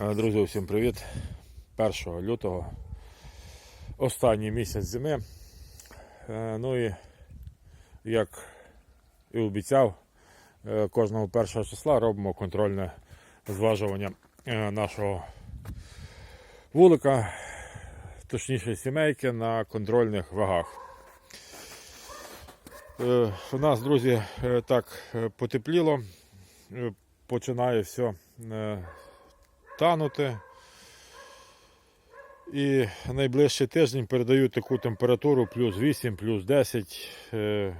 Друзі, всім привіт! 1 лютого, останній місяць зими. Е, Ну і як і обіцяв, е, кожного першого числа робимо контрольне зважування е, нашого вулика, точніше сімейки на контрольних вагах. У нас, друзі, так потепліло, починає все танути. І найближчий тиждень передають таку температуру плюс 8, плюс 10. Е,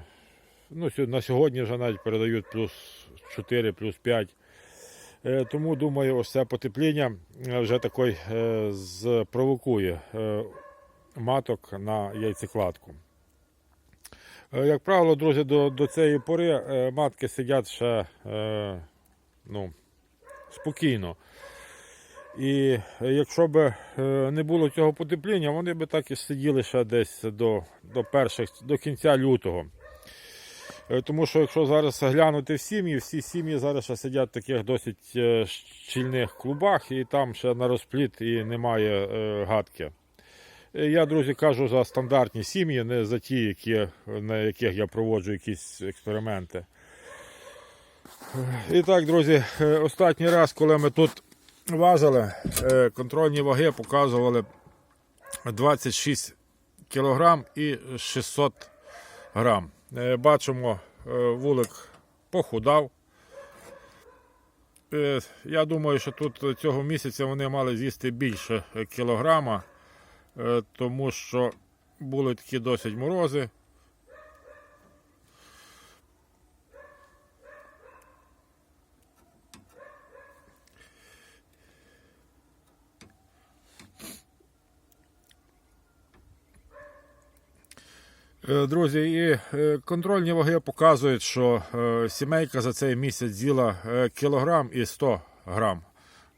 Ну, на сьогодні вже навіть передають плюс 4, плюс 5. Е, Тому думаю, ось це потепління е, вже такий спровокує маток на яйцекладку. Як правило, друзі, до, до цієї пори матки сидять ще ну, спокійно. І якщо б е, не було цього потепління, вони б так і сиділи ще десь до, до, перших, до кінця лютого. Е, Тому що якщо зараз глянути в сім'ї, всі сім'ї зараз ще сидять в таких досить е, щільних клубах, і там ще на розпліт і немає гадки. Я, друзі, кажу за стандартні сім'ї, не за ті, які, на яких я проводжу якісь експерименти. І так, друзі, останній раз, коли ми тут важили, е, контрольні ваги показували 26 кг і 600 грам. Е, Бачимо, е, вулик похудав. Я думаю, що тут цього місяця вони мали з'їсти більше кілограма, тому що були такі досить морози. Друзі, і е, контрольні ваги показують, що е, сімейка за цей місяць з'їла е, кілограм і 100 грам.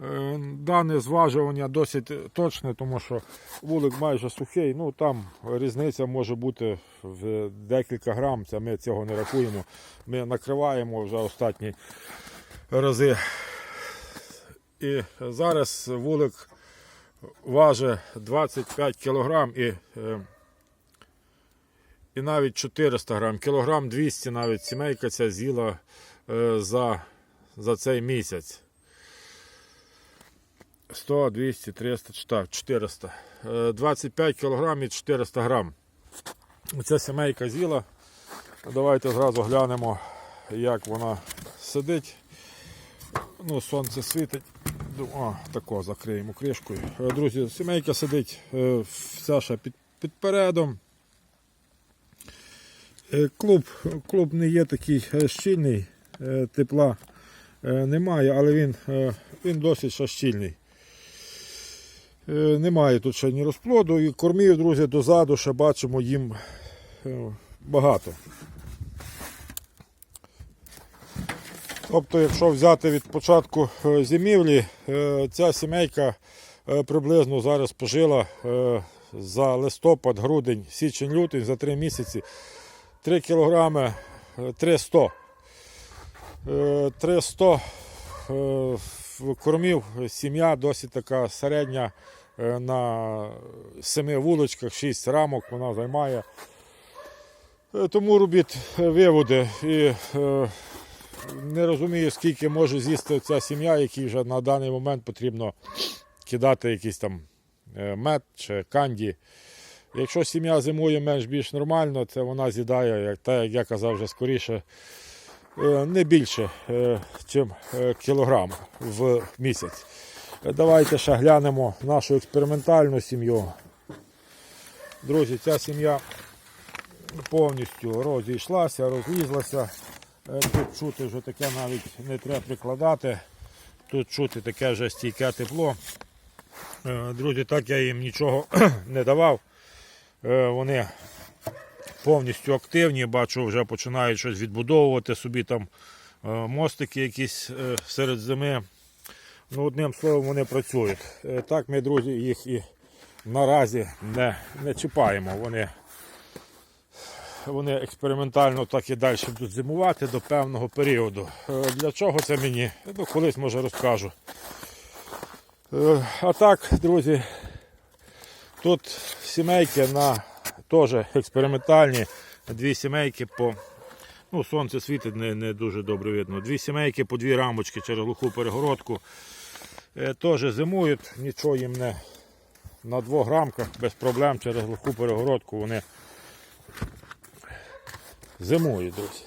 Е, Дане зважування досить точне, тому що вулик майже сухий. Ну там різниця може бути в декілька грам. Це ми цього не рахуємо. Ми накриваємо вже останні рази. І зараз вулик важить 25 кілограм і. І навіть 400 грам, кілограм 200 навіть сімейка ця з'їла е, за, за цей місяць. 100, 200, 300, так, 400. Е, 25 кілограм і 400 грам. Ця сімейка з'їла. Давайте зразу глянемо, як вона сидить. Ну, сонце світить. О, тако закриємо кришкою. Е, Друзі, сімейка сидить е, вся ще під, під передом. Е, Клуб, клуб не є такий е, щільний, е, тепла немає, але він, він досить ще щільний. Немає тут ще ні розплоду, і кормів, друзі, дозаду ще бачимо їм багато. Тобто, якщо взяти від початку зимівлі, ця сімейка приблизно зараз пожила за листопад, грудень, січень, лютий, за 3 місяці 3 кілограми е, 300. Е, 300 е, кормів сім'я досить така середня е, на 7 вуличках, 6 рамок вона займає. Е, Тому робіть е, виводи. І е, не розумію, скільки може з'їсти ця сім'я, якій вже на даний момент потрібно кидати якийсь там е, мед чи канді. Якщо сім'я зимує менш-більш нормально, це вона з'їдає, як, та, як я казав вже скоріше, е, не більше, ніж кілограм в місяць. Е, Давайте ще глянемо нашу експериментальну сім'ю. Друзі, ця сім'я повністю розійшлася, розлізлася. Е, Тут чути вже таке навіть не треба прикладати. Тут чути таке вже стійке тепло. Е, Друзі, так я їм нічого не давав. Е, Вони повністю активні, бачу, вже починають щось відбудовувати собі там е, мостики якісь е, серед зими. Ну, одним словом, вони працюють. Так ми, друзі, їх і наразі не, не чіпаємо. Вони вони експериментально так і далі будуть зимувати до певного періоду. Для чого це мені? Ну, колись може розкажу. А так, друзі, тут сімейки на теж експериментальні. Дві сімейки по. Ну, сонце світить не, не дуже добре видно. Дві сімейки по дві рамочки через глуху перегородку. Е, Теж зимують, нічого їм не на двох рамках без проблем через глуху перегородку вони зимують, друзі.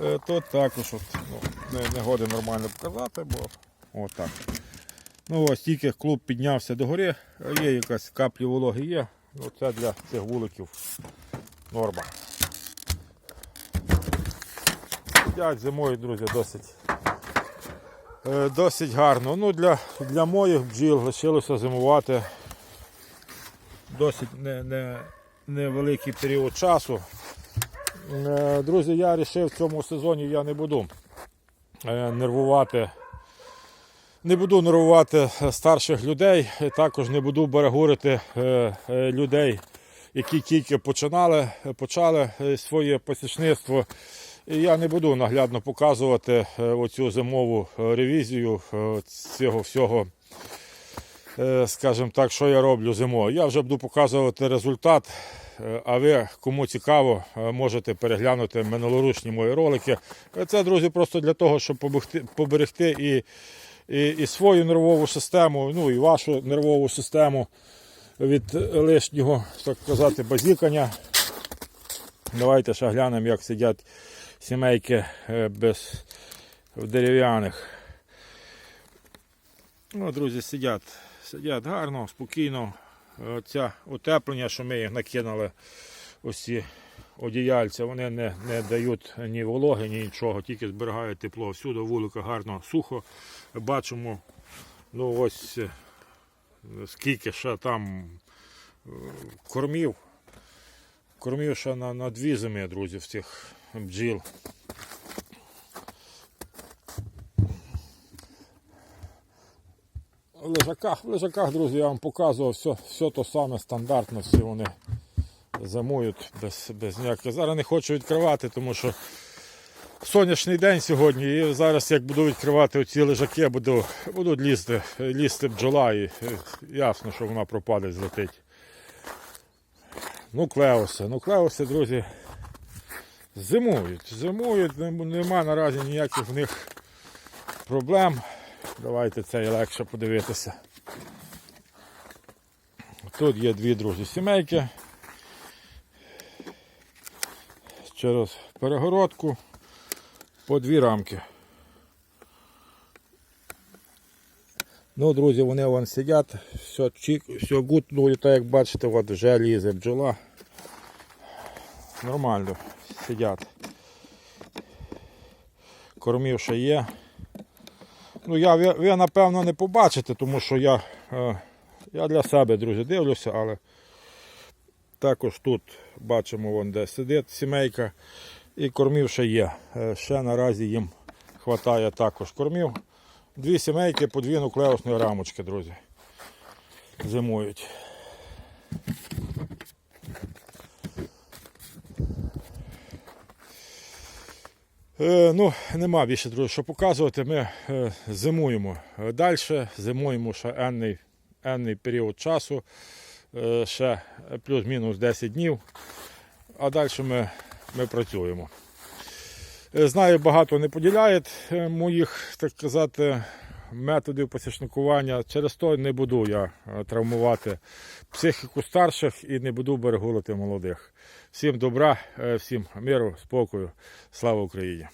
Е, Тут також от, ну, не, не годен нормально показати, бо отак. Ну ось тільки клуб піднявся до гори, є якась каплі вологи є. Ну, це для цих вуликів норма. Сидять зимою, друзі, досить, е, досить гарно. Ну, для, для моїх бджіл лишилося зимувати досить не, не, невеликий період часу. Е, Друзі, я вирішив в цьому сезоні я не буду нервувати. Не буду нервувати е, старших людей, також не буду барагурити е, е, людей, які тільки починали, почали е, своє посічництво. І я не буду наглядно показувати е, оцю зимову е, ревізію е, цього всього, е, скажімо так, що я роблю зимою. Я вже буду показувати результат. А ви, кому цікаво, е, можете переглянути минулоручні мої ролики. Це, друзі, просто для того, щоб поберегти, і, і, і свою нервову систему, ну і вашу нервову систему від лишнього, так казати, базікання. Давайте ще глянемо, як сидять сімейки е, без дерев'яних. Ну, друзі, сидять, сидять гарно, спокійно. Ця утеплення, що ми їх накинули, ось ці одіяльця, вони не, не дають ні вологи, ні нічого, тільки зберігають тепло. Всюди вулика гарно сухо. Бачимо, ну ось е, скільки ще там е, кормів. Кормів ще на, на дві зими, друзі, в цих бджіл. В лежаках, в лежаках, друзі, я вам показував все, все то саме стандартно, всі вони зимують без, без ніяких. Зараз не хочу відкривати, тому що сонячний день сьогодні. І зараз, як буду відкривати оці лежаки, буду, будуть лізти, лізти бджола і, і ясно, що вона пропаде, злетить. Нуклеуси. Нуклеуси, друзі, зимують. Зимують, нема наразі ніяких в них проблем. Давайте це легше подивитися. Тут є дві друзі сімейки. Через перегородку по дві рамки. Ну, друзі, вони вон сидять, все чик, все гуд, ну і так як бачите, от вже лізе бджола. Нормально сидять. Кормів ще є. Ну, я, ви, ви, напевно, не побачите, тому що я, е, я для себе, друзі, дивлюся, але також тут бачимо, вон, де сидить сімейка. І кормів ще є. Е, Ще наразі їм вистачає також кормів. Дві сімейки по дві нуклеусні рамочки, друзі. Зимують. Ну, нема більше друзі, що показувати. Ми е, зимуємо далі, зимуємо ще енний, енний період часу, е, ще плюс-мінус 10 днів, а далі ми, ми працюємо. Е, Знаю, багато не поділяють е, моїх, так казати, методів посічникування. Через то не буду я е, травмувати психіку старших і не буду берегулити молодих. Всім добра, е, всім миру, спокою. Слава Україні!